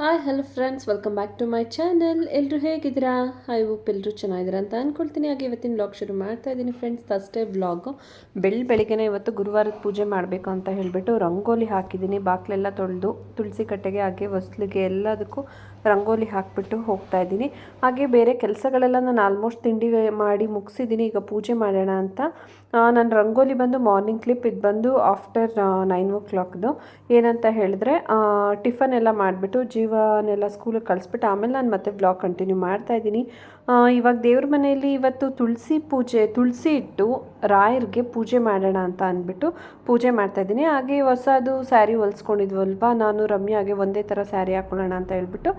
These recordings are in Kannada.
Hi hello friends welcome back to my channel ಎಲ್ಲರೂ ಹೇಗಿದ್ದೀರಾ? ಐ ಹೋಪ್ ಎಲ್ಲರೂ ಚೆನ್ನಾಗಿದ್ದೀರಾ ಅಂತ ಅಂದ್ಕೊಳ್ತೀನಿ ಹಾಗೆ ಇವತ್ತಿನ ಬ್ಲಾಗ್ ಶುರು ಮಾಡ್ತಾ ಇದ್ದೀನಿ ಫ್ರೆಂಡ್ಸ್ ಥರ್ಸ್ಡೇ ವ್ಲಾಗು ಬೆಳ್ ಬೆಳಿಗ್ಗೆನೇ ಇವತ್ತು ಗುರುವಾರದ ಪೂಜೆ ಮಾಡಬೇಕು ಅಂತ ಹೇಳಿಬಿಟ್ಟು ರಂಗೋಲಿ ಹಾಕಿದ್ದೀನಿ. ಬಾಕ್ಲೆಲ್ಲ ತೊಳೆದು ತುಳಸಿ ಕಟ್ಟೆಗೆ ಹಾಗೆ ಹೊಸ್ಲಿಗೆ ಎಲ್ಲದಕ್ಕೂ ರಂಗೋಲಿ ಹಾಕಿಬಿಟ್ಟು ಹೋಗ್ತಾ ಇದ್ದೀನಿ. ಹಾಗೆ ಬೇರೆ ಕೆಲಸಗಳೆಲ್ಲ ನಾನು ಆಲ್ಮೋಸ್ಟ್ ತಿಂಡಿ ಮಾಡಿ ಮುಗಿಸಿದ್ದೀನಿ. ಈಗ ಪೂಜೆ ಮಾಡೋಣ ಅಂತ. ನಾನು ರಂಗೋಲಿ ಬಂದು ಮಾರ್ನಿಂಗ್ ಕ್ಲಿಪ್ ಇದು ಬಂದು ಆಫ್ಟರ್ ನೈನ್ ಓ ಕ್ಲಾಕ್ದು ಏನಂತ ಹೇಳಿದ್ರೆ ಟಿಫನ್ ಎಲ್ಲ ಮಾಡಿಬಿಟ್ಟು ಜೀವನೆಲ್ಲ ಸ್ಕೂಲಿಗೆ ಕಳಿಸ್ಬಿಟ್ಟು ಆಮೇಲೆ ನಾನು ಮತ್ತೆ ಬ್ಲಾಗ್ ಕಂಟಿನ್ಯೂ ಮಾಡ್ತಾ ಇದ್ದೀನಿ. ಇವಾಗ ದೇವ್ರ ಮನೆಯಲ್ಲಿ ಇವತ್ತು ತುಳಸಿ ಪೂಜೆ, ತುಳಸಿ ಇಟ್ಟು ರಾಯರಿಗೆ ಪೂಜೆ ಮಾಡೋಣ ಅಂತ ಅಂದ್ಬಿಟ್ಟು ಪೂಜೆ ಮಾಡ್ತಾ ಇದ್ದೀನಿ. ಹಾಗೆ ಹೊಸದು ಸ್ಯಾರಿ ಹೊಲಿಸ್ಕೊಂಡಿದ್ವಲ್ವ ನಾನು ರಮ್ಯಾಗೆ ಒಂದೇ ಥರ ಸ್ಯಾರಿ ಹಾಕ್ಕೊಳ್ಳೋಣ ಅಂತ ಹೇಳ್ಬಿಟ್ಟು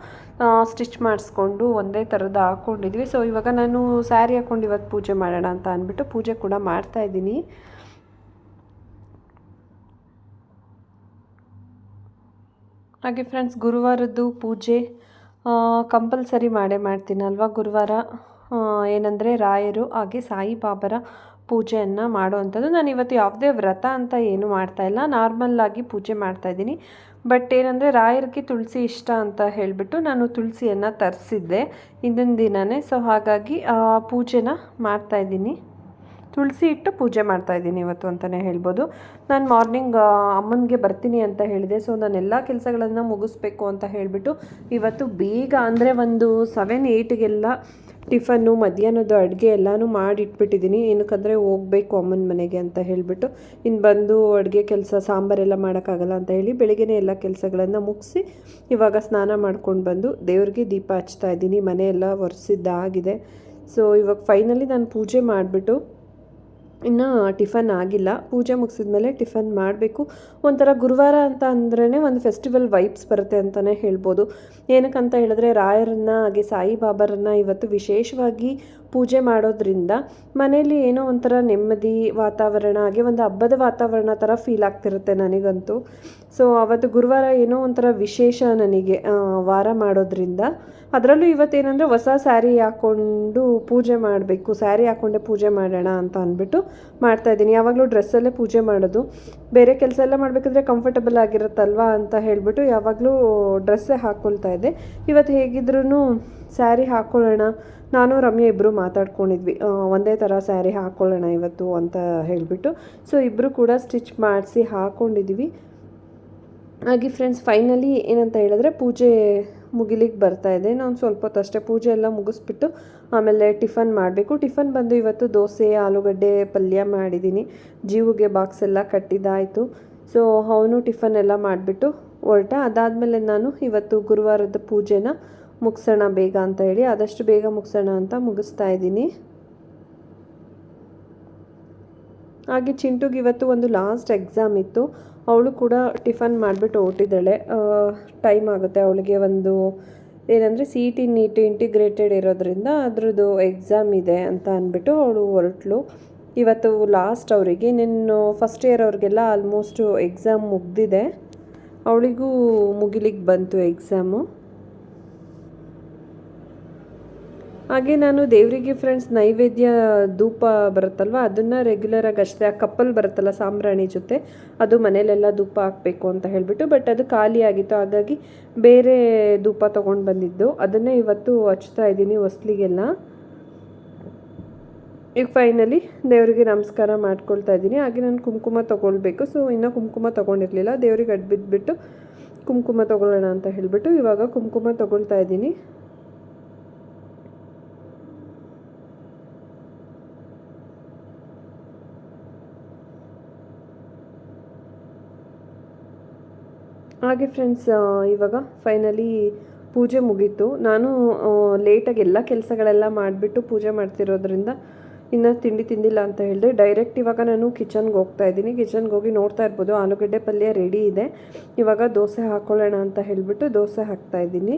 ಸ್ಟಿಚ್ ಮಾಡಿಸ್ಕೊಂಡು ಒಂದೇ ಥರದ್ದು ಹಾಕ್ಕೊಂಡಿದ್ವಿ ಸೊ ಇವಾಗ ನಾನು ಸ್ಯಾರಿ ಹಾಕ್ಕೊಂಡು ಇವತ್ತು ಪೂಜೆ ಮಾಡೋಣ ಅಂತ ಅಂದ್ಬಿಟ್ಟು ಪೂಜೆ ಕೂಡ ಮಾಡ್ತಾ ಇದ್ದೀನಿ. ಹಾಗೆ ಫ್ರೆಂಡ್ಸ್ ಗುರುವಾರದ್ದು ಪೂಜೆ ಕಂಪಲ್ಸರಿ ಮಾಡೇ ಮಾಡ್ತೀನಲ್ವ ಗುರುವಾರ? ಏನಂದರೆ ರಾಯರು ಹಾಗೆ ಸಾಯಿಬಾಬರ ಪೂಜೆಯನ್ನು ಮಾಡುವಂಥದ್ದು. ನಾನು ಇವತ್ತು ಯಾವುದೇ ವ್ರತ ಅಂತ ಏನು ಮಾಡ್ತಾಯಿಲ್ಲ ನಾರ್ಮಲ್ಲಾಗಿ ಪೂಜೆ ಮಾಡ್ತಾಯಿದ್ದೀನಿ ಬಟ್ ಏನಂದರೆ ರಾಯರಿಗೆ ತುಳಸಿ ಇಷ್ಟ ಅಂತ ಹೇಳಿಬಿಟ್ಟು ನಾನು ತುಳಸಿಯನ್ನು ತರಿಸಿದ್ದೆ ಹಿಂದಿನ ದಿನವೇ ಸೊ ಹಾಗಾಗಿ ಪೂಜೆನ ಮಾಡ್ತಾಯಿದ್ದೀನಿ ತುಳಸಿ ಇಟ್ಟು ಪೂಜೆ ಮಾಡ್ತಾ ಇದ್ದೀನಿ ಇವತ್ತು ಅಂತಲೇ ಹೇಳ್ಬೋದು. ನಾನು ಮಾರ್ನಿಂಗ್ ಅಮ್ಮನಿಗೆ ಬರ್ತೀನಿ ಅಂತ ಹೇಳಿದೆ. ಸೊ ನಾನು ಎಲ್ಲ ಕೆಲಸಗಳನ್ನು ಮುಗಿಸ್ಬೇಕು ಅಂತ ಹೇಳಿಬಿಟ್ಟು ಇವತ್ತು ಬೇಗ ಅಂದರೆ ಒಂದು ಸೆವೆನ್ ಏಯ್ಟಿಗೆಲ್ಲ ಟಿಫನ್ನು ಮಧ್ಯಾಹ್ನದ ಅಡುಗೆ ಎಲ್ಲನೂ ಮಾಡಿಟ್ಬಿಟ್ಟಿದ್ದೀನಿ. ಏನಕ್ಕಂದರೆ ಹೋಗಬೇಕು ಅಮ್ಮನ ಮನೆಗೆ ಅಂತ ಹೇಳಿಬಿಟ್ಟು. ಇನ್ನು ಬಂದು ಅಡುಗೆ ಕೆಲಸ, ಸಾಂಬಾರೆಲ್ಲ ಮಾಡೋಕ್ಕಾಗಲ್ಲ ಅಂತ ಹೇಳಿ ಬೆಳಿಗ್ಗೆನೇ ಎಲ್ಲ ಕೆಲಸಗಳನ್ನು ಮುಗಿಸಿ ಇವಾಗ ಸ್ನಾನ ಮಾಡ್ಕೊಂಡು ಬಂದು ದೇವ್ರಿಗೆ ದೀಪ ಹಚ್ತಾ ಇದ್ದೀನಿ. ಮನೆಯೆಲ್ಲ ಒರೆಸಿದ್ದಾಗಿದೆ. ಸೊ ಇವಾಗ ಫೈನಲಿ ನಾನು ಪೂಜೆ ಮಾಡಿಬಿಟ್ಟು ಇನ್ನು ಟಿಫನ್ ಆಗಿಲ್ಲ. ಪೂಜೆ ಮುಗಿಸಿದ ಮೇಲೆ ಟಿಫನ್ ಮಾಡಬೇಕು. ಒಂಥರ ಗುರುವಾರ ಅಂತ ಅಂದ್ರೇ ಒಂದು ಫೆಸ್ಟಿವಲ್ ವೈಬ್ಸ್ ಬರುತ್ತೆ ಅಂತಲೇ ಹೇಳ್ಬೋದು. ಏನಕ್ಕಂತ ಹೇಳಿದ್ರೆ ರಾಯರನ್ನು ಹಾಗೆ ಸಾಯಿಬಾಬರನ್ನು ಇವತ್ತು ವಿಶೇಷವಾಗಿ ಪೂಜೆ ಮಾಡೋದ್ರಿಂದ ಮನೆಯಲ್ಲಿ ಏನೋ ಒಂಥರ ನೆಮ್ಮದಿ ವಾತಾವರಣ, ಹಾಗೆ ಒಂದು ಹಬ್ಬದ ವಾತಾವರಣ ಥರ ಫೀಲ್ ಆಗ್ತಿರುತ್ತೆ ನನಗಂತೂ. ಸೊ ಅವತ್ತು ಗುರುವಾರ ಏನೋ ಒಂಥರ ವಿಶೇಷ ನನಗೆ ವಾರ ಮಾಡೋದ್ರಿಂದ. ಅದರಲ್ಲೂ ಇವತ್ತೇನಂದರೆ ಹೊಸ ಸ್ಯಾರಿ ಹಾಕ್ಕೊಂಡು ಪೂಜೆ ಮಾಡಬೇಕು ಸ್ಯಾರಿ ಹಾಕ್ಕೊಂಡೆ ಪೂಜೆ ಮಾಡೋಣ ಅಂತ ಅಂದ್ಬಿಟ್ಟು ಮಾಡ್ತಾಯಿದ್ದೀನಿ ಯಾವಾಗಲೂ ಡ್ರೆಸ್ಸಲ್ಲೇ ಪೂಜೆ ಮಾಡೋದು. ಬೇರೆ ಕೆಲಸ ಎಲ್ಲ ಮಾಡಬೇಕಾದ್ರೆ ಕಂಫರ್ಟಬಲ್ ಆಗಿರುತ್ತಲ್ವಾ ಅಂತ ಹೇಳಿಬಿಟ್ಟು ಯಾವಾಗಲೂ ಡ್ರೆಸ್ಸೇ ಹಾಕ್ಕೊಳ್ತಾ ಇದ್ದೆ. ಇವತ್ತು ಹೇಗಿದ್ರೂ ಸ್ಯಾರಿ ಹಾಕ್ಕೊಳ್ಳೋಣ ನಾನು, ರಮ್ಯ ಇಬ್ಬರು ಮಾತಾಡ್ಕೊಂಡಿದ್ವಿ. ಒಂದೇ ಥರ ಸ್ಯಾರಿ ಹಾಕ್ಕೊಳ್ಳೋಣ ಇವತ್ತು ಅಂತ ಹೇಳಿಬಿಟ್ಟು. ಸೊ ಇಬ್ಬರು ಕೂಡ ಸ್ಟಿಚ್ ಮಾಡಿಸಿ ಹಾಕ್ಕೊಂಡಿದ್ವಿ ಹಾಗೆ ಫ್ರೆಂಡ್ಸ್ ಫೈನಲಿ ಏನಂತ ಹೇಳಿದ್ರೆ ಪೂಜೆ ಮುಗಿಲಿಕ್ಕೆ ಬರ್ತಾ ಇದೆ. ನಾನು ಸ್ವಲ್ಪ ಹೊತ್ತು ಅಷ್ಟೇ ಪೂಜೆ ಎಲ್ಲ ಮುಗಿಸ್ಬಿಟ್ಟು ಆಮೇಲೆ ಟಿಫನ್ ಮಾಡಬೇಕು. ಟಿಫನ್ ಬಂದು ಇವತ್ತು ದೋಸೆ, ಆಲೂಗಡ್ಡೆ ಪಲ್ಯ ಮಾಡಿದ್ದೀನಿ ಜೀವಿಗೆ ಬಾಕ್ಸ್ ಎಲ್ಲ ಕಟ್ಟಿದ್ದಾಯಿತು ಸೊ ಅವನು ಟಿಫನ್ ಎಲ್ಲ ಮಾಡಿಬಿಟ್ಟು ಹೊರಟ. ಅದಾದಮೇಲೆ ನಾನು ಇವತ್ತು ಗುರುವಾರದ ಪೂಜೆನ ಮುಗಿಸೋಣ ಬೇಗ ಅಂತ ಹೇಳಿ, ಆದಷ್ಟು ಬೇಗ ಮುಗಿಸೋಣ ಅಂತ ಮುಗಿಸ್ತಾ ಇದ್ದೀನಿ. ಹಾಗೆ ಚಿಂಟುಗೆ ಇವತ್ತು ಒಂದು ಲಾಸ್ಟ್ ಎಕ್ಸಾಮ್ ಇತ್ತು. ಅವಳು ಕೂಡ ಟಿಫನ್ ಮಾಡಿಬಿಟ್ಟು ಹೊಟ್ಟಿದ್ದಾಳೆ ಟೈಮ್ ಆಗುತ್ತೆ ಅವಳಿಗೆ ಒಂದು ಏನಂದರೆ C E T NEET integrated ಇರೋದ್ರಿಂದ ಅದ್ರದ್ದು ಎಕ್ಸಾಮ್ ಇದೆ ಅಂತ ಅಂದ್ಬಿಟ್ಟು ಅವಳು ಹೊರಟ್ಲು ಇವತ್ತು ಲಾಸ್ಟ್ ಅವರಿಗೆ, ನಿನ್ನ ಫಸ್ಟ್ ಇಯರ್ ಅವ್ರಿಗೆಲ್ಲ ಆಲ್ಮೋಸ್ಟು ಎಕ್ಸಾಮ್ ಮುಗ್ದಿದೆ. ಅವಳಿಗೂ ಮುಗಿಲಿಕ್ಕೆ ಬಂತು ಎಕ್ಸಾಮು ಹಾಗೆ ನಾನು ದೇವರಿಗೆ ಫ್ರೆಂಡ್ಸ್ ನೈವೇದ್ಯ ಧೂಪ ಬರುತ್ತಲ್ವ, ಅದನ್ನು ರೆಗ್ಯುಲರಾಗಿ ಅಷ್ಟೇ, ಆ ಕಪ್ಪಲ್ ಬರುತ್ತಲ್ಲ ಸಾಂಬ್ರಾಣಿ ಜೊತೆ, ಅದು ಮನೇಲೆಲ್ಲ ಧೂಪ ಹಾಕಬೇಕು ಅಂತ ಹೇಳಿಬಿಟ್ಟು ಬಟ್ ಅದು ಖಾಲಿ ಆಗಿತ್ತು, ಹಾಗಾಗಿ ಬೇರೆ ಧೂಪ ತೊಗೊಂಡು ಬಂದಿದ್ದು. ಅದನ್ನೇ ಇವತ್ತು ಹಚ್ತಾ ಇದ್ದೀನಿ ಹೊಸ್ಲಿಗೆಲ್ಲ. ಈಗ ಫೈನಲಿ ದೇವರಿಗೆ ನಮಸ್ಕಾರ ಮಾಡ್ಕೊಳ್ತಾ ಇದ್ದೀನಿ. ಹಾಗೆ ನಾನು ಕುಂಕುಮ ತೊಗೊಳ್ಬೇಕು. ಸೊ ಇನ್ನೂ ಕುಂಕುಮ ತೊಗೊಂಡಿರಲಿಲ್ಲ. ದೇವ್ರಿಗೆ ಅಡ್ಬಿದ್ಬಿಟ್ಟು ಕುಂಕುಮ ತೊಗೊಳ್ಳೋಣ ಅಂತ ಹೇಳಿಬಿಟ್ಟು ಇವಾಗ ಕುಂಕುಮ ತೊಗೊಳ್ತಾ ಇದ್ದೀನಿ. ಹಾಗೆ ಫ್ರೆಂಡ್ಸ್ ಇವಾಗ ಫೈನಲಿ ಪೂಜೆ ಮುಗೀತು. ನಾನು ಲೇಟಾಗಿ ಎಲ್ಲ ಕೆಲಸಗಳೆಲ್ಲ ಮಾಡಿಬಿಟ್ಟು ಪೂಜೆ ಮಾಡ್ತಿರೋದ್ರಿಂದ ಇನ್ನು ತಿಂಡಿ ತಿಂದಿಲ್ಲ ಅಂತ ಹೇಳಿದೆ. ಡೈರೆಕ್ಟ್ ಇವಾಗ ನಾನು ಕಿಚನ್ಗೆ ಹೋಗ್ತಾ ಇದ್ದೀನಿ. ಕಿಚನ್ಗೆ ಹೋಗಿ ನೋಡ್ತಾ ಇರ್ಬೋದು. ಆಲೂಗಡ್ಡೆ ಪಲ್ಯ ರೆಡಿ ಇದೆ. ಇವಾಗ ದೋಸೆ ಹಾಕ್ಕೊಳ್ಳೋಣ ಅಂತ ಹೇಳಿಬಿಟ್ಟು ದೋಸೆ ಹಾಕ್ತಾ ಇದ್ದೀನಿ.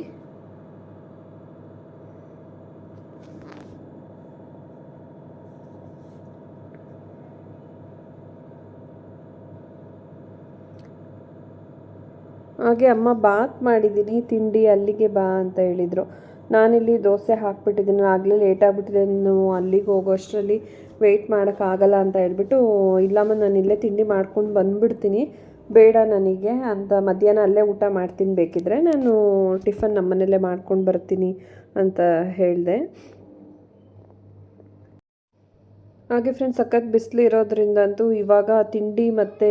ಹಾಗೆ ಅಮ್ಮ ಬಾತ್ ಮಾಡಿದ್ದೀನಿ ತಿಂಡಿ ಅಲ್ಲಿಗೆ ಬಾ ಅಂತ ಹೇಳಿದರು. ನಾನಿಲ್ಲಿ ದೋಸೆ ಹಾಕ್ಬಿಟ್ಟಿದ್ದೀನಿ, ಆಗಲೇ ಲೇಟ್ ಆಗಿಬಿಟ್ಟಿದೆ ನೀನು ಅಲ್ಲಿಗೆ ಹೋಗೋ ಅಷ್ಟರಲ್ಲಿ ವೆಯ್ಟ್ ಮಾಡೋಕ್ಕಾಗಲ್ಲ ಅಂತ ಹೇಳ್ಬಿಟ್ಟು, ಇಲ್ಲಮ್ಮ ನಾನು ಇಲ್ಲೇ ತಿಂಡಿ ಮಾಡ್ಕೊಂಡು ಬಂದುಬಿಡ್ತೀನಿ, ಬೇಡ ನನಗೆ ಅಂತ ಮಧ್ಯಾಹ್ನ ಅಲ್ಲೇ ಊಟ ಮಾಡ್ತೀನಿ ಬೇಕಿದ್ರೆ ನಾನು ಟಿಫನ್ ನಮ್ಮನೇಲೇ ಮಾಡ್ಕೊಂಡು ಬರ್ತೀನಿ ಅಂತ ಹೇಳಿದೆ. ಹಾಗೆ ಫ್ರೆಂಡ್ಸ್ ಸಖತ್ ಬಿಸಿಲು ಇರೋದ್ರಿಂದಂತೂ ಇವಾಗ ತಿಂಡಿ ಮತ್ತು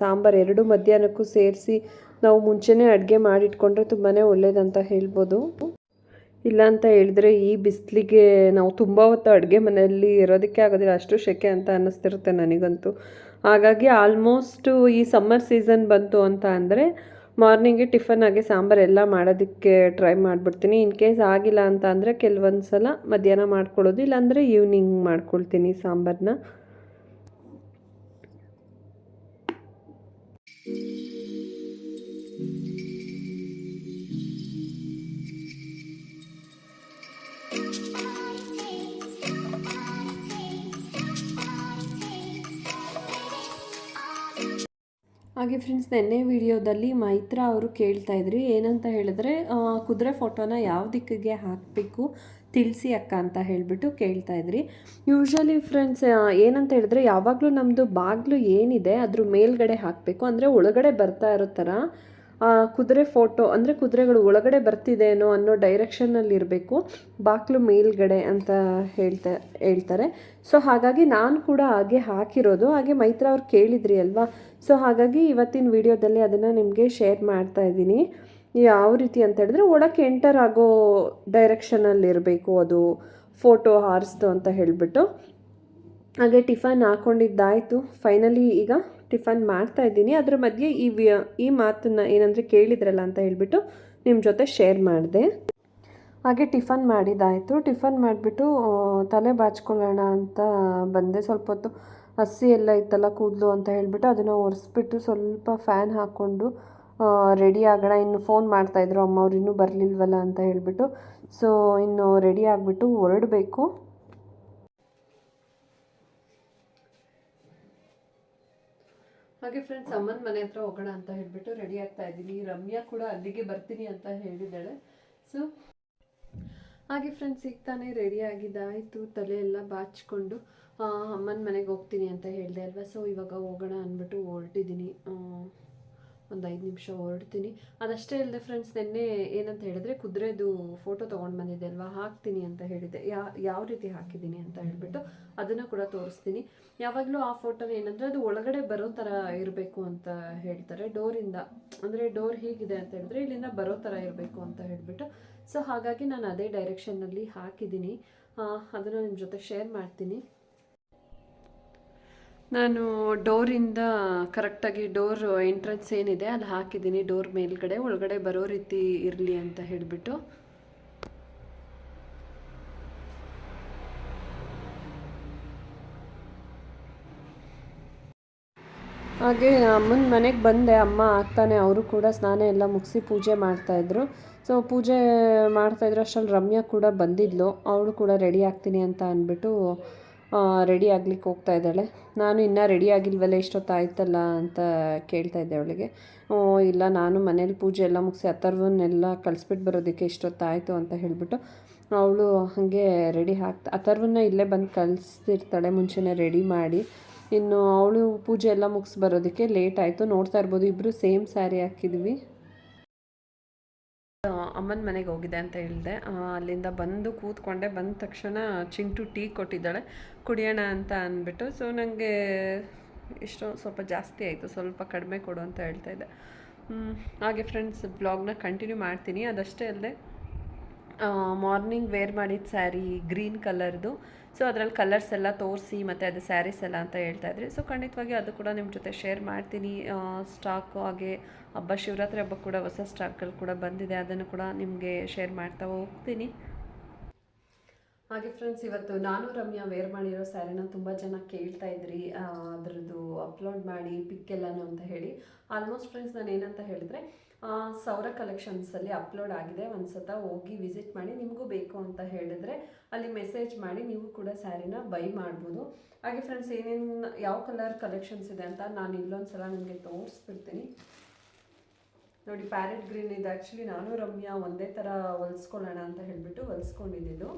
ಸಾಂಬಾರು ಎರಡು ಮಧ್ಯಾಹ್ನಕ್ಕೂ ಸೇರಿಸಿ ನಾವು ಮುಂಚೆನೇ ಅಡುಗೆ ಮಾಡಿಟ್ಕೊಂಡ್ರೆ ತುಂಬಾ ಒಳ್ಳೆಯದಂತ ಹೇಳ್ಬೋದು. ಇಲ್ಲ ಅಂತ ಹೇಳಿದ್ರೆ ಈ ಬಿಸಿಲಿಗೆ ನಾವು ತುಂಬ ಹೊತ್ತು ಅಡುಗೆ ಮನೆಯಲ್ಲಿ ಇರೋದಕ್ಕೆ ಆಗೋದಿಲ್ಲ, ಅಷ್ಟು ಸೆಕೆ ಅಂತ ಅನ್ನಿಸ್ತಿರುತ್ತೆ ನನಗಂತೂ. ಹಾಗಾಗಿ ಆಲ್ಮೋಸ್ಟು ಈ ಸಮ್ಮರ್ ಸೀಸನ್ ಬಂತು ಅಂತ ಅಂದರೆ ಮಾರ್ನಿಂಗೆ ಟಿಫನ್ ಆಗಿ ಸಾಂಬಾರು ಎಲ್ಲ ಮಾಡೋದಕ್ಕೆ ಟ್ರೈ ಮಾಡಿಬಿಡ್ತೀನಿ. ಇನ್ ಕೇಸ್ ಆಗಿಲ್ಲ ಅಂತ ಅಂದರೆ ಕೆಲವೊಂದು ಸಲ ಮಧ್ಯಾಹ್ನ ಮಾಡ್ಕೊಳ್ಳೋದು, ಇಲ್ಲಾಂದರೆ ಈವ್ನಿಂಗ್ ಮಾಡ್ಕೊಳ್ತೀನಿ ಸಾಂಬಾರನ್ನ ಹಾಗೆ ಫ್ರೆಂಡ್ಸ್ ನೆನ್ನೆ ವಿಡಿಯೋದಲ್ಲಿ ಮೈತ್ರಾ ಅವರು ಕೇಳ್ತಾ ಇದ್ರಿ, ಏನಂತ ಹೇಳಿದ್ರೆ ಕುದುರೆ ಫೋಟೋನ ಯಾವ ದಿಕ್ಕಿಗೆ ಹಾಕಬೇಕು, ತಿಳಿಸಿ ಅಕ್ಕ ಅಂತ ಹೇಳಿಬಿಟ್ಟು ಕೇಳ್ತಾ ಇದ್ರಿ. ಯೂಶ್ವಲಿ ಫ್ರೆಂಡ್ಸ್ ಏನಂತ ಹೇಳಿದ್ರೆ ಯಾವಾಗಲೂ ನಮ್ಮದು ಬಾಗಿಲು ಏನಿದೆ, ಅದ್ರ ಮೇಲ್ಗಡೆ ಹಾಕಬೇಕು, ಅಂದರೆ ಒಳಗಡೆ ಬರ್ತಾ ಇರೋ ಥರ ಕುದುರೆ ಫೋಟೋ ಅಂದರೆ ಕುದುರೆಗಳು ಒಳಗಡೆ ಬರ್ತಿದೇನೋ ಅನ್ನೋ ಡೈರೆಕ್ಷನಲ್ಲಿ ಇರಬೇಕು. ಬಾಗಿಲು ಮೇಲ್ಗಡೆ ಅಂತ ಹೇಳ್ತಾ, ಹೇಳ್ತಾರೆ. ಸೊ ಹಾಗಾಗಿ ನಾನು ಕೂಡ ಹಾಗೆ ಹಾಕಿರೋದು. ಹಾಗೆ ಮೈತ್ರಾ ಅವ್ರು ಕೇಳಿದ್ರಿ ಅಲ್ವಾ? ಸೊ ಹಾಗಾಗಿ ಇವತ್ತಿನ ವಿಡಿಯೋದಲ್ಲಿ ಅದನ್ನು ನಿಮಗೆ ಶೇರ್ ಮಾಡ್ತಾ ಇದ್ದೀನಿ. ಯಾವ ರೀತಿ ಅಂತ ಹೇಳಿದ್ರೆ ಒಳಕ್ಕೆ ಎಂಟರ್ ಆಗೋ ಡೈರೆಕ್ಷನಲ್ಲಿ ಇರಬೇಕು ಅದು ಫೋಟೋ ಹಾರಿಸ್ತು ಅಂತ ಹೇಳಿಬಿಟ್ಟು. ಹಾಗೆ ಟಿಫನ್ ಹಾಕ್ಕೊಂಡಿದ್ದಾಯಿತು ಫೈನಲಿ ಈಗ ಟಿಫನ್ ಮಾಡ್ತಾ ಇದ್ದೀನಿ. ಅದ್ರ ಮಧ್ಯೆ ಈ ಈ ಮಾತನ್ನು ಏನಂದರೆ ಕೇಳಿದ್ರಲ್ಲ ಅಂತ ಹೇಳಿಬಿಟ್ಟು ನಿಮ್ಮ ಜೊತೆ ಶೇರ್ ಮಾಡಿದೆ. ಹಾಗೆ ಟಿಫನ್ ಮಾಡಿದ್ದಾಯಿತು ಟಿಫನ್ ಮಾಡಿಬಿಟ್ಟು ತಲೆ ಬಾಚ್ಕೊಳ್ಳೋಣ ಅಂತ ಬಂದೆ. ಸ್ವಲ್ಪ ಹೊತ್ತು ಹಸಿ ಎಲ್ಲ ಇತ್ತಲ್ಲ ಕೂದಲು ಅಂತ ಹೇಳಿಬಿಟ್ಟು ಅದನ್ನು ಒರೆಸ್ಬಿಟ್ಟು ಸ್ವಲ್ಪ ಫ್ಯಾನ್ ಹಾಕ್ಕೊಂಡು ರೆಡಿ ಆಗೋಣ. ಇನ್ನು ಫೋನ್ ಮಾಡ್ತಾಯಿದ್ರು ಅಮ್ಮ ಅವ್ರು ಇನ್ನೂ ಬರಲಿಲ್ವಲ್ಲ ಅಂತ ಹೇಳಿಬಿಟ್ಟು. ಸೊ ಇನ್ನು ರೆಡಿ ಆಗಿಬಿಟ್ಟು ಹೊರಡಬೇಕು. ಹಾಗೆ ಫ್ರೆಂಡ್ಸ್ ಅಮ್ಮನ ಮನೆ ಹತ್ರ ಹೋಗೋಣ ಅಂತ ಹೇಳಿಬಿಟ್ಟು ರೆಡಿ ಆಗ್ತಾ ಇದ್ದೀನಿ. ರಮ್ಯಾ ಕೂಡ ಅಲ್ಲಿಗೆ ಬರ್ತೀನಿ ಅಂತ ಹೇಳಿದ್ದಾಳೆ. ಸೊ ಹಾಗೆ ಫ್ರೆಂಡ್ಸ್ ಈಗ ತಾನೇ ರೆಡಿ ಆಗಿದ್ದಾಯಿತು ತಲೆ ಎಲ್ಲ ಬಾಚ್ಕೊಂಡು ಅಮ್ಮನ ಮನೆಗೆ ಹೋಗ್ತೀನಿ ಅಂತ ಹೇಳಿದೆ ಅಲ್ವಾ? ಸೊ ಇವಾಗ ಹೋಗೋಣ ಅಂದ್ಬಿಟ್ಟು ಹೊರಟಿದ್ದೀನಿ. ಒಂದು ಐದು ನಿಮಿಷ ಹೊರಡ್ತೀನಿ. ಅದಷ್ಟೇ ಇಲ್ಲದೆ ಫ್ರೆಂಡ್ಸ್ ನಿನ್ನೆ ಏನಂತ ಹೇಳಿದ್ರೆ ಕುದುರೆದು ಫೋಟೋ ತೊಗೊಂಡು ಬಂದಿದ್ದೆ ಅಲ್ವಾ? ಹಾಕ್ತೀನಿ ಅಂತ ಹೇಳಿದ್ದೆ. ಯಾ, ಯಾವ ರೀತಿ ಹಾಕಿದ್ದೀನಿ ಅಂತ ಹೇಳ್ಬಿಟ್ಟು ಅದನ್ನು ಕೂಡ ತೋರಿಸ್ತೀನಿ. ಯಾವಾಗಲೂ ಆ ಫೋಟೋನ ಏನಂದರೆ ಅದು ಒಳಗಡೆ ಬರೋ ಥರ ಇರಬೇಕು ಅಂತ ಹೇಳ್ತಾರೆ. ಡೋರಿಂದ, ಅಂದರೆ ಡೋರ್ ಹೀಗಿದೆ ಅಂತ ಹೇಳಿದ್ರೆ ಇಲ್ಲಿಂದ ಬರೋ ಥರ ಇರಬೇಕು ಅಂತ ಹೇಳಿಬಿಟ್ಟು. ಸೊ ಹಾಗಾಗಿ ನಾನು ಅದೇ ಡೈರೆಕ್ಷನ್ನಲ್ಲಿ ಹಾಕಿದ್ದೀನಿ. ಅದನ್ನು ನಿಮ್ಮ ಜೊತೆ ಶೇರ್ ಮಾಡ್ತೀನಿ. ನಾನು ಡೋರಿಂದ ಕರೆಕ್ಟಾಗಿ ಡೋರ್ ಎಂಟ್ರೆನ್ಸ್ ಏನಿದೆ ಅಲ್ಲಿ ಹಾಕಿದ್ದೀನಿ ಡೋರ್ ಮೇಲ್ಗಡೆ, ಒಳಗಡೆ ಬರೋ ರೀತಿ ಇರಲಿ ಅಂತ ಹೇಳಿಬಿಟ್ಟು. ಹಾಗೆ ಅಮ್ಮನ ಮನೆಗೆ ಬಂದೆ, ಅಮ್ಮ ಆಗ್ತಾನೆ, ಅವರು ಕೂಡ ಸ್ನಾನ ಎಲ್ಲ ಮುಗಿಸಿ ಪೂಜೆ ಮಾಡ್ತಾಯಿದ್ರು ಸೊ, ಪೂಜೆ ಮಾಡ್ತಾಯಿದ್ರು ಅಷ್ಟರಲ್ಲಿ ರಮ್ಯಾ ಕೂಡ ಬಂದಿದ್ಲು, ಅವಳು ಕೂಡ ರೆಡಿ ಆಗ್ತೀನಿ ಅಂತ ಅಂದ್ಬಿಟ್ಟು ರೆಡಿ ಆಗ್ಲಿಕ್ಕೆ ಹೋಗ್ತಾ ಇದ್ದಾಳೆ. ನಾನು ಇನ್ನೂ ರೆಡಿ ಆಗಿಲ್ವಲ್ಲ ಇಷ್ಟೊತ್ತಾಯ್ತಲ್ಲ ಅಂತ ಕೇಳ್ತಾ ಇದ್ದೆ ಅವಳಿಗೆ. ಇಲ್ಲ, ನಾನು ಮನೇಲಿ ಪೂಜೆ ಎಲ್ಲ ಮುಗಿಸಿ ಅಥರ್ವನ್ನೆಲ್ಲ ಕಳಿಸ್ಬಿಟ್ಟು ಬರೋದಕ್ಕೆ ಇಷ್ಟೊತ್ತಾಯಿತು ಅಂತ ಹೇಳಿಬಿಟ್ಟು ಅವಳು ಹಾಗೆ ರೆಡಿ ಹಾಕ್ತ ಅಥರ್ವನ್ನ ಇಲ್ಲೇ ಬಂದು ಕಳಿಸ್ತಿರ್ತಾಳೆ, ಮುಂಚೆನೇ ರೆಡಿ ಮಾಡಿ. ಇನ್ನು ಅವಳು ಪೂಜೆ ಎಲ್ಲ ಮುಗಿಸಿ ಬರೋದಕ್ಕೆ ಲೇಟ್ ಆಯಿತು. ನೋಡ್ತಾ ಇರ್ಬೋದು ಇಬ್ಬರು ಸೇಮ್ ಸ್ಯಾರಿ ಹಾಕಿದ್ವಿ. ಅಮ್ಮನ ಮನೆಗೆ ಹೋಗಿದೆ ಅಂತ ಹೇಳಿದೆ. ಅಲ್ಲಿಂದ ಬಂದು ಕೂತ್ಕೊಂಡೆ. ಬಂದ ತಕ್ಷಣ ಚಿಂಟು ಟೀ ಕೊಟ್ಟಿದ್ದಾಳೆ. ಕುಡಿಯೋಣ ಅಂತ ಅಂದ್ಬಿಟ್ಟು. ಸೊ ನನಗೆ ಇಷ್ಟು ಸ್ವಲ್ಪ ಜಾಸ್ತಿ ಆಯಿತು. ಸ್ವಲ್ಪ ಕಡಿಮೆ ಕೊಡು ಅಂತ ಹೇಳ್ತಾ ಇದ್ದೆ. ಹಾಗೆ ಫ್ರೆಂಡ್ಸ್, ಬ್ಲಾಗ್ನ ಕಂಟಿನ್ಯೂ ಮಾಡ್ತೀನಿ. ಅದಷ್ಟೇ ಅಲ್ಲದೆ ಮಾರ್ನಿಂಗ್ ವೇರ್ ಮಾಡಿದ ಸ್ಯಾರಿ, ಗ್ರೀನ್ ಕಲರ್ದು ಸೊ ಅದರಲ್ಲಿ ಕಲರ್ಸ್ ಎಲ್ಲ ತೋರಿಸಿ ಮತ್ತು ಅದು ಸ್ಯಾರೀಸ್ ಎಲ್ಲ ಅಂತ ಹೇಳ್ತಾ ಇದ್ರಿ. ಸೊ ಖಂಡಿತವಾಗಿ ಅದು ಕೂಡ ನಿಮ್ಮ ಜೊತೆ ಶೇರ್ ಮಾಡ್ತೀನಿ. ಸ್ಟಾಕು ಹಾಗೆ ಹಬ್ಬ, ಶಿವರಾತ್ರಿ ಹಬ್ಬ ಕೂಡ ಹೊಸ ಸ್ಟಾಕ್ಗಳು ಕೂಡ ಬಂದಿದೆ. ಅದನ್ನು ಕೂಡ ನಿಮಗೆ ಶೇರ್ ಮಾಡ್ತಾ ಹೋಗ್ತೀನಿ. ಹಾಗೆ ಫ್ರೆಂಡ್ಸ್ ಇವತ್ತು ನಾನು ರಮ್ಯಾ ವೇರ್ ಮಾಡಿರೋ ಸ್ಯಾರಿನ ತುಂಬ ಜನ ಕೇಳ್ತಾ ಇದ್ರಿ. ಅದರದ್ದು ಅಪ್ಲೋಡ್ ಮಾಡಿ ಪಿಕ್ ಎಲ್ಲನೂ ಅಂತ ಹೇಳಿ. ಆಲ್ಮೋಸ್ಟ್ ಫ್ರೆಂಡ್ಸ್ ನಾನು ಏನಂತ ಹೇಳಿದ್ರೆ ಸೌರ ಕಲೆಕ್ಷನ್ಸಲ್ಲಿ ಅಪ್ಲೋಡ್ ಆಗಿದೆ. ಒಂದು ಸತ ಹೋಗಿ ವಿಸಿಟ್ ಮಾಡಿ, ನಿಮಗೂ ಬೇಕು ಅಂತ ಹೇಳಿದ್ರೆ ಅಲ್ಲಿ ಮೆಸೇಜ್ ಮಾಡಿ, ನೀವು ಕೂಡ ಸ್ಯಾರಿನ ಬೈ ಮಾಡ್ಬೋದು. ಹಾಗೆ ಫ್ರೆಂಡ್ಸ್ ಏನೇನು, ಯಾವ ಕಲರ್ ಕಲೆಕ್ಷನ್ಸ್ ಇದೆ ಅಂತ ನಾನು ಇಲ್ಲೊಂದು ಸಲ ನಿಮಗೆ ತೋರಿಸ್ಬಿಡ್ತೀನಿ. ನೋಡಿ ಪ್ಯಾರೆಟ್ ಗ್ರೀನ್ ಇದು. ಆ್ಯಕ್ಚುಲಿ ನಾನು ರಮ್ಯಾ ಒಂದೇ ಥರ ಹೊಲಿಸ್ಕೊಳ್ಳೋಣ ಅಂತ ಹೇಳಿಬಿಟ್ಟು ಹೊಲಿಸ್ಕೊಂಡಿದ್ದು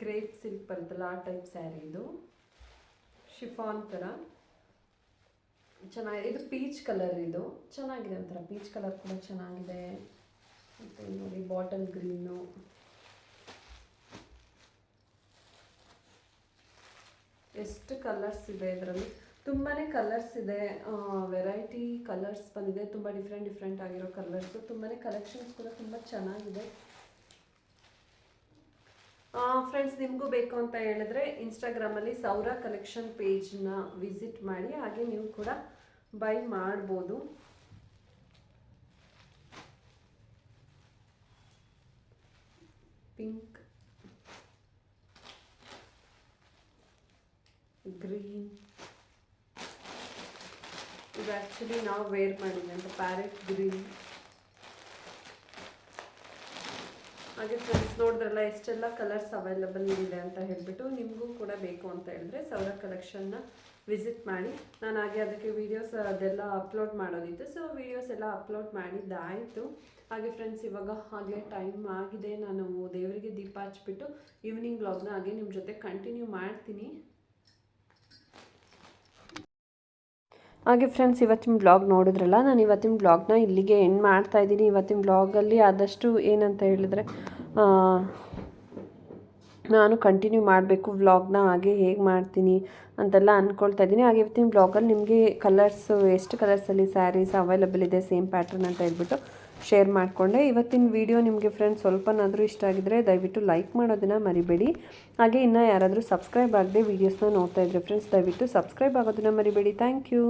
ಕ್ರೇಪ್ ಸಿಲ್ಕ್ ಬರುತ್ತಲ್ಲ, ಆ ಟೈಪ್ ಸ್ಯಾರಿ ಇದು. ಶಿಫಾನ್ ಥರ ಚೆನ್ನಾಗಿದೆ ಇದು ಪೀಚ್ ಕಲರ್ ಇದು. ಚೆನ್ನಾಗಿದೆ ಒಂಥರ. ಪೀಚ್ ಕಲರ್ ಕೂಡ ಚೆನ್ನಾಗಿದೆ. ಮತ್ತು ನೋಡಿ ಬಾಟಲ್ ಗ್ರೀನು ಎಷ್ಟು ಕಲರ್ಸ್ ಇದೆ ಇದರಲ್ಲಿ? ತುಂಬಾ ಕಲರ್ಸ್ ಇದೆ. ವೆರೈಟಿ ಕಲರ್ಸ್ ಬಂದಿದೆ. ತುಂಬ ಡಿಫ್ರೆಂಟ್ ಡಿಫ್ರೆಂಟ್ ಆಗಿರೋ ಕಲರ್ಸು ತುಂಬಾ ಕಲೆಕ್ಷನ್ಸ್ ಕೂಡ ತುಂಬ ಚೆನ್ನಾಗಿದೆ. ಫ್ರೆಂಡ್ಸ್ ನಿಮಗೂ ಬೇಕು ಅಂತ ಹೇಳಿದ್ರೆ ಇನ್ಸ್ಟಾಗ್ರಾಮಲ್ಲಿ ಸೌರ ಕಲೆಕ್ಷನ್ ಪೇಜ್ನ ವಿಸಿಟ್ ಮಾಡಿ, ಹಾಗೆ ನೀವು ಕೂಡ ಬೈ ಮಾಡ್ಬೋದು. ಪಿಂಕ್ ಗ್ರೀನ್ ಇದು ಆ್ಯಕ್ಚುಲಿ ನಾವು ವೇರ್ ಮಾಡಿದ್ದೀವಿ ಅಂತ ಪ್ಯಾರೆಟ್ ಗ್ರೀನ್ ಹಾಗೆ ಫ್ರೆಂಡ್ಸ್ ನೋಡಿದ್ರಲ್ಲ, ಎಷ್ಟೆಲ್ಲ ಕಲರ್ಸ್ ಅವೈಲಬಲ್ ಇದೆ ಅಂತ ಹೇಳಿಬಿಟ್ಟು ನಿಮಗೂ ಕೂಡ ಬೇಕು ಅಂತ ಹೇಳಿದ್ರೆ ಸೌರ ಕಲೆಕ್ಷನ್ನ ವಿಸಿಟ್ ಮಾಡಿ. ನಾನು ಹಾಗೆ ಅದಕ್ಕೆ ವೀಡಿಯೋಸ್ ಅದೆಲ್ಲ ಅಪ್ಲೋಡ್ ಮಾಡೋದಿತ್ತು. ಸೊ ವೀಡಿಯೋಸ್ ಎಲ್ಲ ಅಪ್ಲೋಡ್ ಮಾಡಿದ್ದಾಯಿತು. ಹಾಗೆ ಫ್ರೆಂಡ್ಸ್ ಇವಾಗ ಹಾಗೆ ಟೈಮ್ ಆಗಿದೆ. ನಾನು ದೇವರಿಗೆ ದೀಪ ಹಚ್ಬಿಟ್ಟು ಈವ್ನಿಂಗ್ ಬ್ಲಾಗ್ನ ಹಾಗೆ ನಿಮ್ಮ ಜೊತೆ ಕಂಟಿನ್ಯೂ ಮಾಡ್ತೀನಿ. ಹಾಗೆ ಫ್ರೆಂಡ್ಸ್ ಇವತ್ತಿನ ಬ್ಲಾಗ್ ನೋಡಿದ್ರಲ್ಲ, ನಾನು ಇವತ್ತಿನ ಬ್ಲಾಗ್ನ ಇಲ್ಲಿಗೆ ಎಂಡ್ ಮಾಡ್ತಾ ಇದ್ದೀನಿ. ಇವತ್ತಿನ ಬ್ಲಾಗಲ್ಲಿ ಆದಷ್ಟು ಏನಂತ ಹೇಳಿದ್ರೆ ನಾನು ಕಂಟಿನ್ಯೂ ಮಾಡಬೇಕು ವ್ಲಾಗ್ನ ಹಾಗೆ ಹೇಗೆ ಮಾಡ್ತೀನಿ ಅಂತೆಲ್ಲ ಅಂದ್ಕೊಳ್ತಾ ಇದ್ದೀನಿ. ಹಾಗೆ ಇವತ್ತಿನ ವ್ಲಾಗಲ್ಲಿ ನಿಮಗೆ ಕಲರ್ಸ್ ಎಷ್ಟು ಕಲರ್ಸಲ್ಲಿ ಸ್ಯಾರೀಸ್ ಅವೈಲಬಲ್ ಇದೆ ಸೇಮ್ ಪ್ಯಾಟರ್ನ್ ಅಂತ ಹೇಳ್ಬಿಟ್ಟು ಶೇರ್ ಮಾಡಿಕೊಂಡೆ. ಇವತ್ತಿನ ವಿಡಿಯೋ ನಿಮಗೆ ಫ್ರೆಂಡ್ಸ್ ಸ್ವಲ್ಪನಾದರೂ ಇಷ್ಟ ಆಗಿದ್ದರೆ ದಯವಿಟ್ಟು ಲೈಕ್ ಮಾಡೋದನ್ನು ಮರಿಬೇಡಿ. ಹಾಗೆ ಇನ್ನೂ ಯಾರಾದರೂ ಸಬ್ಸ್ಕ್ರೈಬ್ ಆಗದೆ ವೀಡಿಯೋಸ್ನ ನೋಡ್ತಾ ಇದ್ರೆ ಫ್ರೆಂಡ್ಸ್ ದಯವಿಟ್ಟು ಸಬ್ಸ್ಕ್ರೈಬ್ ಆಗೋದನ್ನು ಮರಿಬೇಡಿ. Thank you